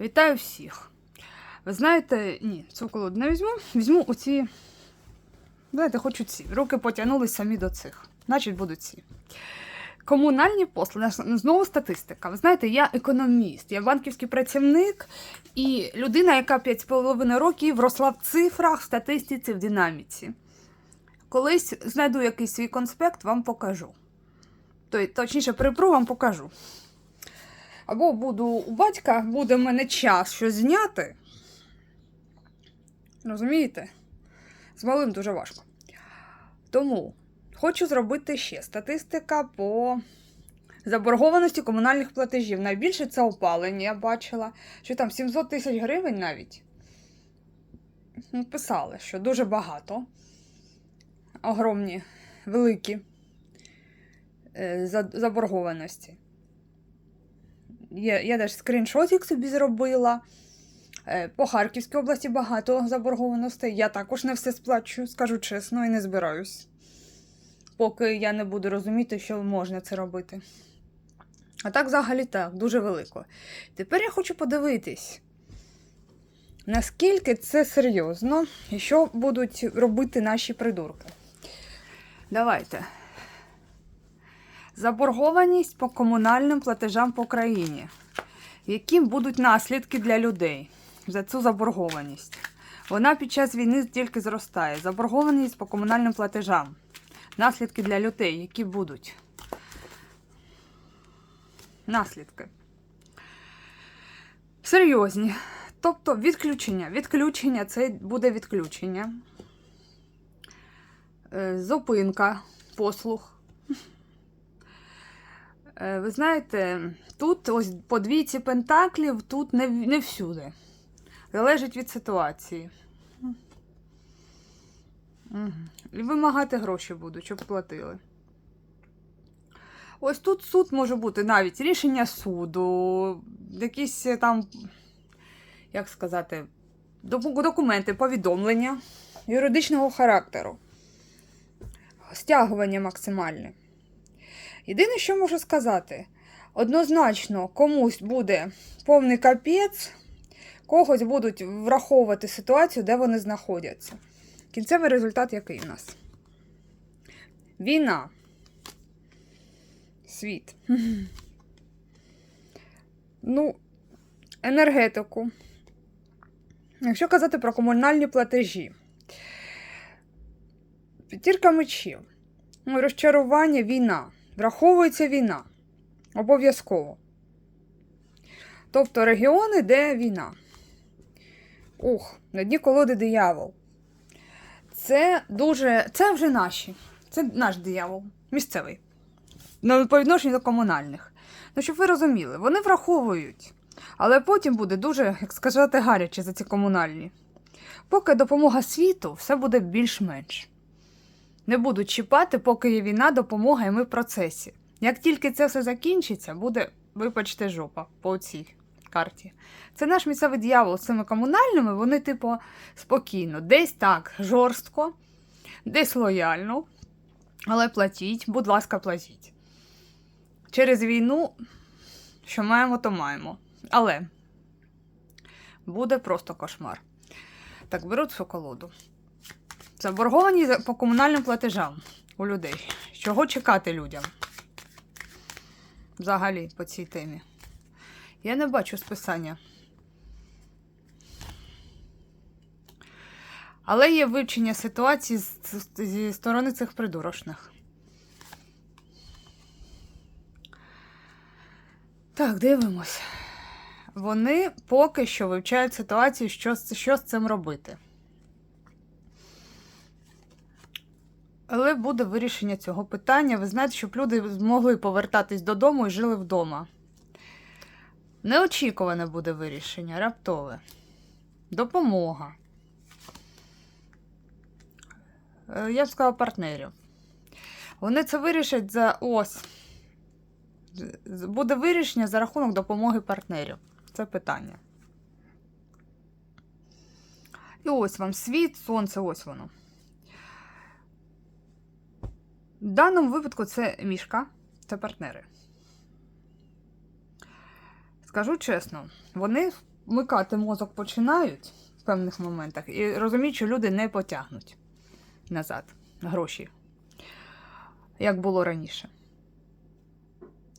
Вітаю всіх. Ви знаєте, ні, цю колоду не візьму. Візьму оці. Знаєте, хочу ці. Руки потягнулись самі до цих. Значить, будуть ці. Комунальні послуги. Знову статистика. Ви знаєте, я економіст, я банківський працівник і людина, яка 5,5 років росла в цифрах, в статистиці, в динаміці. Колись знайду якийсь свій конспект, вам покажу. Точніше, припру, вам покажу. Або буду у батька, буде в мене час щось зняти. Розумієте? З малим дуже важко. Тому хочу зробити ще статистика по заборгованості комунальних платежів. Найбільше це опалення, я бачила, що там 700 тисяч гривень навіть. Ну, Писали, що дуже багато. Огромні, великі е, за- заборгованості. Я, я навіть скріншотик собі зробила. Е, По Харківській області багато заборгованостей. Я також не все сплачу, скажу чесно, і не збираюсь. Поки я не буду розуміти, що можна це робити. А так, взагалі, так, дуже велико. Тепер я хочу подивитись, наскільки це серйозно і що будуть робити наші придурки. Давайте. Заборгованість по комунальним платежам по країні. Які будуть наслідки для людей за цю заборгованість? Вона під час війни тільки зростає. Заборгованість по комунальним платежам. Наслідки для людей, які будуть. Наслідки. Серйозні. Тобто відключення. Відключення це буде відключення. Е, Зупинка послуг. Е, Ви знаєте, тут ось по двійці пентаклів, тут не, не всюди. Залежить від ситуації. Мгм. І вимагати гроші будуть, щоб платили. Ось тут суд може бути навіть рішення суду, якісь е, там, як сказати, документи, повідомлення юридичного характеру, стягування максимальне. Єдине, що можу сказати, однозначно комусь буде повний капець, когось будуть враховувати ситуацію, де вони знаходяться. Кінцевий результат який у нас? Війна. Світ. Ну, енергетику. Якщо казати про комунальні платежі, п'ятірка мечів, розчарування, війна. Враховується війна. Обов'язково. Тобто регіони, де війна. Ух, на дні колоди диявол. Це дуже. Це вже наші. Це наш диявол. Місцевий. Ну, по відношенню до комунальних. Ну, щоб ви розуміли, вони враховують. Але потім буде дуже, як сказати, гаряче за ці комунальні. Поки допомога світу, все буде більш-менш. Не будуть чіпати, поки є війна, допомога, і ми в процесі. Як тільки це все закінчиться, буде, вибачте, жопа по цій карті. Це наш місцевий дьявол з цими комунальними, вони, типу, спокійно. Десь так, жорстко, десь лояльно. Але платіть, будь ласка, платіть. Через війну, що маємо, то маємо. Але буде просто кошмар. Так, беру цю колоду. Заборговані по комунальним платежам у людей. Чого чекати людям? Взагалі по цій темі. Я не бачу списання. Але є вивчення ситуації зі сторони цих придурошних. Так, дивимось. Вони поки що вивчають ситуацію, що, що з цим робити. Але буде вирішення цього питання. Ви знаєте, щоб люди змогли повертатись додому і жили вдома. Неочікуване буде вирішення, раптове. Допомога. Е, Я б сказала партнерів. Вони це вирішать за ось. Буде вирішення за рахунок допомоги партнерів. Це питання. І ось вам світ, сонце, ось воно. В даному випадку це мішка, це партнери. Скажу чесно, вони вмикати мозок починають в певних моментах і розуміють, що люди не потягнуть назад гроші, як було раніше.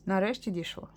Нарешті дійшло.